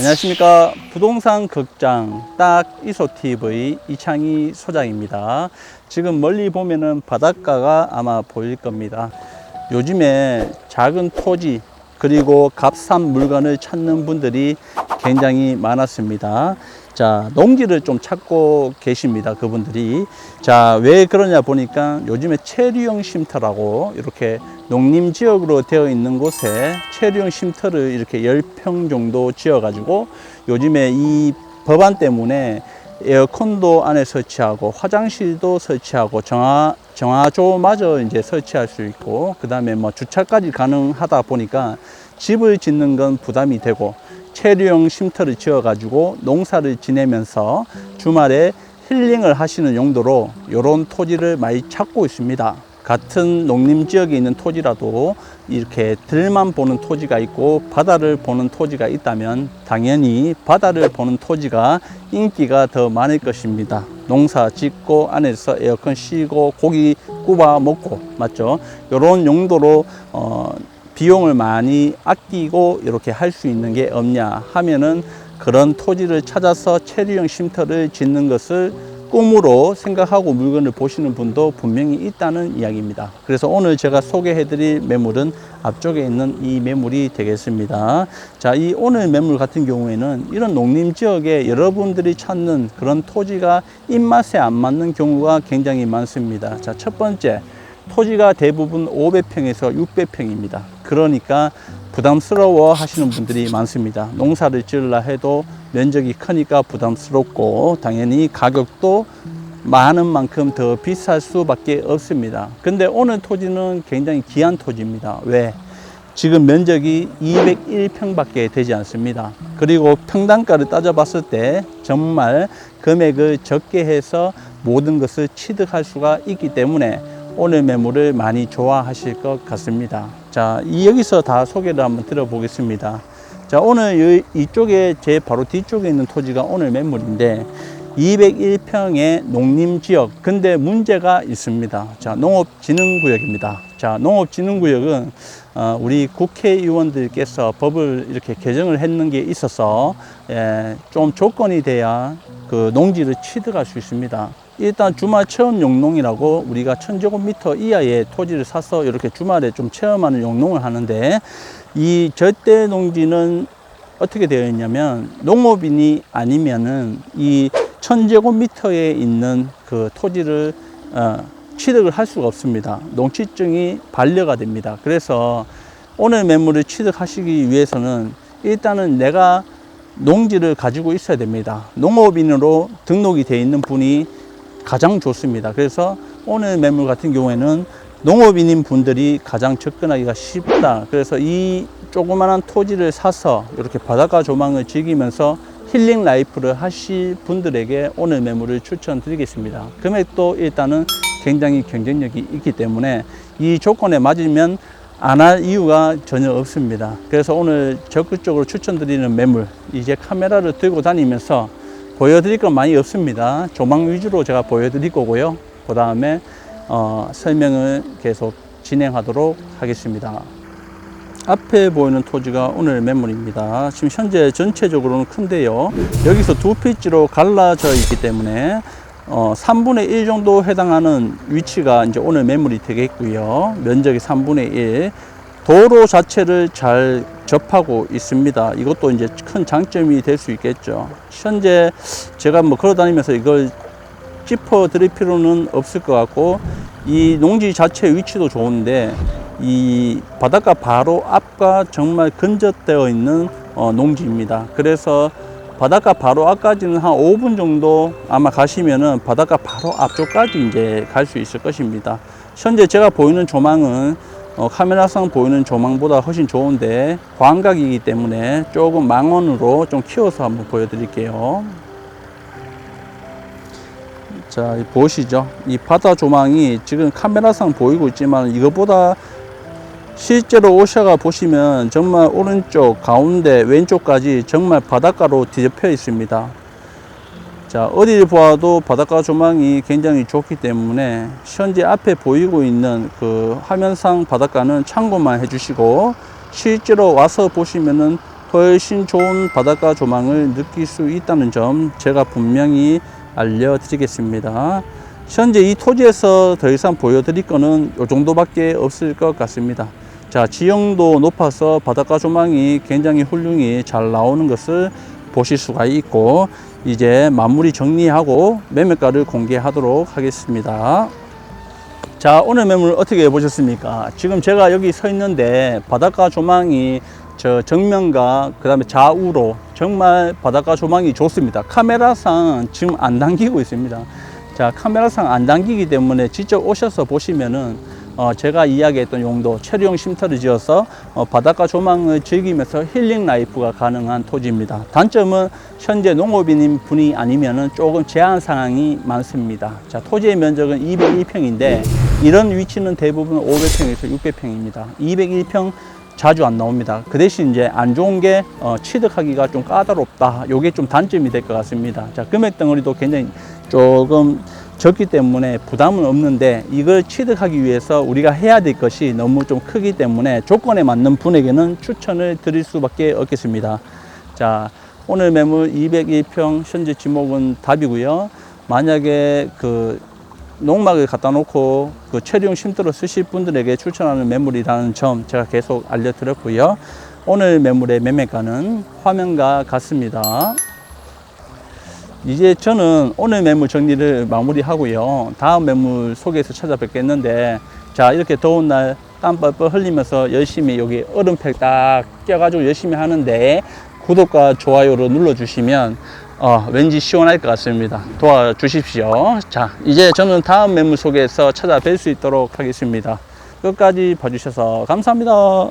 안녕하십니까. 부동산 극장 딱 이소TV 이창희 소장입니다. 지금 멀리 보면은 바닷가가 아마 보일 겁니다. 요즘에 작은 토지 그리고 값싼 물건을 찾는 분들이 굉장히 많았습니다 자 농지를 좀 찾고 계십니다 그분들이. 자 왜 그러냐 보니까 요즘에 체류형 쉼터라고 이렇게 농림 지역으로 되어 있는 곳에 체류형 쉼터를 이렇게 10평 정도 지어 가지고 요즘에 이 법안 때문에 에어컨도 안에 설치하고 화장실도 설치하고 정화 정화조마저 이제 설치할 수 있고 그다음에 뭐 주차까지 가능하다 보니까 집을 짓는 건 부담이 되고 체류형 쉼터를 지어 가지고 농사를 지내면서 주말에 힐링을 하시는 용도로 이런 토지를 많이 찾고 있습니다. 같은 농림 지역에 있는 토지라도 이렇게 들만 보는 토지가 있고 바다를 보는 토지가 있다면 당연히 바다를 보는 토지가 인기가 더 많을 것입니다. 농사 짓고 안에서 에어컨 쉬고 고기 구워 먹고 맞죠? 이런 용도로 어, 비용을 많이 아끼고 이렇게 할 수 있는 게 없냐 하면은 그런 토지를 찾아서 체류형 쉼터를 짓는 것을 꿈으로 생각하고 물건을 보시는 분도 분명히 있다는 이야기입니다. 그래서 오늘 제가 소개해 드릴 매물은 앞쪽에 있는 이 매물이 되겠습니다. 자, 이 오늘 매물 같은 경우에는 이런 농림 지역에 여러분들이 찾는 그런 토지가 입맛에 안 맞는 경우가 굉장히 많습니다. 자, 첫 번째. 토지가 대부분 500평에서 600평입니다. 그러니까 부담스러워 하시는 분들이 많습니다. 농사를 지으려 해도 면적이 크니까 부담스럽고 당연히 가격도 많은 만큼 더 비쌀 수밖에 없습니다. 근데 오늘 토지는 굉장히 귀한 토지입니다. 왜? 지금 면적이 201평밖에 되지 않습니다. 그리고 평당가를 따져봤을 때 정말 금액을 적게 해서 모든 것을 취득할 수가 있기 때문에 오늘 매물을 많이 좋아하실 것 같습니다. 자, 이 여기서 다 소개를 한번 들어보겠습니다. 자, 오늘 이, 이쪽에 제 바로 뒤쪽에 있는 토지가 오늘 매물인데 201평의 농림지역. 근데 문제가 있습니다. 자, 농업진흥구역입니다. 자, 농업진흥구역은 어, 우리 국회의원들께서 법을 이렇게 개정을 했는 게 있어서 예, 좀 조건이 돼야 그 농지를 취득할 수 있습니다. 일단 주말 체험 용농이라고 우리가 천제곱미터 이하의 토지를 사서 이렇게 주말에 좀 체험하는 용농을 하는데 이 절대 농지는 어떻게 되어 있냐면 농업인이 아니면은 이 천제곱미터에 있는 그 토지를 어, 취득을 할 수가 없습니다. 농취증이 반려가 됩니다. 그래서 오늘 매물을 취득하시기 위해서는 일단은 내가 농지를 가지고 있어야 됩니다. 농업인으로 등록이 되어 있는 분이 가장 좋습니다. 그래서 오늘 매물 같은 경우에는 농업인인 분들이 가장 접근하기가 쉽다. 그래서 이 조그마한 토지를 사서 이렇게 바닷가 조망을 즐기면서 힐링 라이프를 하실 분들에게 오늘 매물을 추천드리겠습니다. 금액도 일단은 굉장히 경쟁력이 있기 때문에 이 조건에 맞으면 안 할 이유가 전혀 없습니다. 그래서 오늘 적극적으로 추천드리는 매물, 이제 카메라를 들고 다니면서 보여드릴 건 많이 없습니다. 조망 위주로 제가 보여드릴 거고요. 그 다음에 어, 설명을 계속 진행하도록 하겠습니다. 앞에 보이는 토지가 오늘 매물입니다. 지금 현재 전체적으로는 큰데요. 여기서 두 필지로 갈라져 있기 때문에 어, 3분의 1 정도 해당하는 위치가 이제 오늘 매물이 되겠고요. 면적이 3분의 1. 도로 자체를 잘 접하고 있습니다. 이것도 이제 큰 장점이 될 수 있겠죠. 현재 제가 뭐 걸어 다니면서 이걸 짚어 드릴 필요는 없을 것 같고 이 농지 자체 위치도 좋은데 이 바닷가 바로 앞과 정말 근접되어 있는 어, 농지입니다. 그래서 바닷가 바로 앞까지는 한 5분 정도 아마 가시면은 바닷가 바로 앞쪽까지 이제 갈 수 있을 것입니다. 현재 제가 보이는 조망은 어, 카메라상 보이는 조망보다 훨씬 좋은데 광각이기 때문에 조금 망원으로 좀 키워서 한번 보여드릴게요. 자, 이 보시죠. 이 바다 조망이 지금 카메라상 보이고 있지만 이거보다 실제로 오셔가 보시면 정말 오른쪽, 가운데, 왼쪽까지 정말 바닷가로 뒤덮여 있습니다. 자, 어디를 보아도 바닷가 조망이 굉장히 좋기 때문에 현재 앞에 보이고 있는 그 화면상 바닷가는 참고만 해주시고 실제로 와서 보시면은 훨씬 좋은 바닷가 조망을 느낄 수 있다는 점 제가 분명히 알려드리겠습니다. 현재 이 토지에서 더 이상 보여드릴 거는 이 정도밖에 없을 것 같습니다. 자, 지형도 높아서 바닷가 조망이 굉장히 훌륭히 잘 나오는 것을 보실 수가 있고 이제 마무리 정리하고 매매가를 공개하도록 하겠습니다. 자, 오늘 매물 어떻게 보셨습니까? 지금 제가 여기 서 있는데 바닷가 조망이 저 정면과 그 다음에 좌우로 정말 바닷가 조망이 좋습니다. 카메라상 지금 안 당기고 있습니다. 자, 카메라상 안 당기기 때문에 직접 오셔서 보시면은 어, 제가 이야기했던 용도 체류용 쉼터를 지어서 어, 바닷가 조망을 즐기면서 힐링 라이프가 가능한 토지입니다. 단점은 현재 농업인인 분이 아니면은 조금 제한 상황이 많습니다. 자, 토지의 면적은 201평인데 이런 위치는 대부분 500평에서 600평입니다. 201평 자주 안 나옵니다. 그 대신 이제 안 좋은 게 어, 취득하기가 좀 까다롭다. 요게 좀 단점이 될 것 같습니다. 자, 금액 덩어리도 굉장히 조금 적기 때문에 부담은 없는데 이걸 취득하기 위해서 우리가 해야 될 것이 너무 좀 크기 때문에 조건에 맞는 분에게는 추천을 드릴 수밖에 없겠습니다. 자, 오늘 매물 201평 현재 지목은 답이고요. 만약에 그 농막을 갖다 놓고 그 체류용 쉼터로 쓰실 분들에게 추천하는 매물이라는 점 제가 계속 알려드렸고요. 오늘 매물의 매매가는 화면과 같습니다. 이제 저는 오늘 매물 정리를 마무리하고요. 다음 매물 소개해서 찾아뵙겠는데, 자, 이렇게 더운 날 땀 뻘뻘 흘리면서 열심히 여기 얼음팩 딱 껴가지고 열심히 하는데, 구독과 좋아요를 눌러주시면, 어, 왠지 시원할 것 같습니다. 도와주십시오. 자, 이제 저는 다음 매물 소개해서 찾아뵐 수 있도록 하겠습니다. 끝까지 봐주셔서 감사합니다.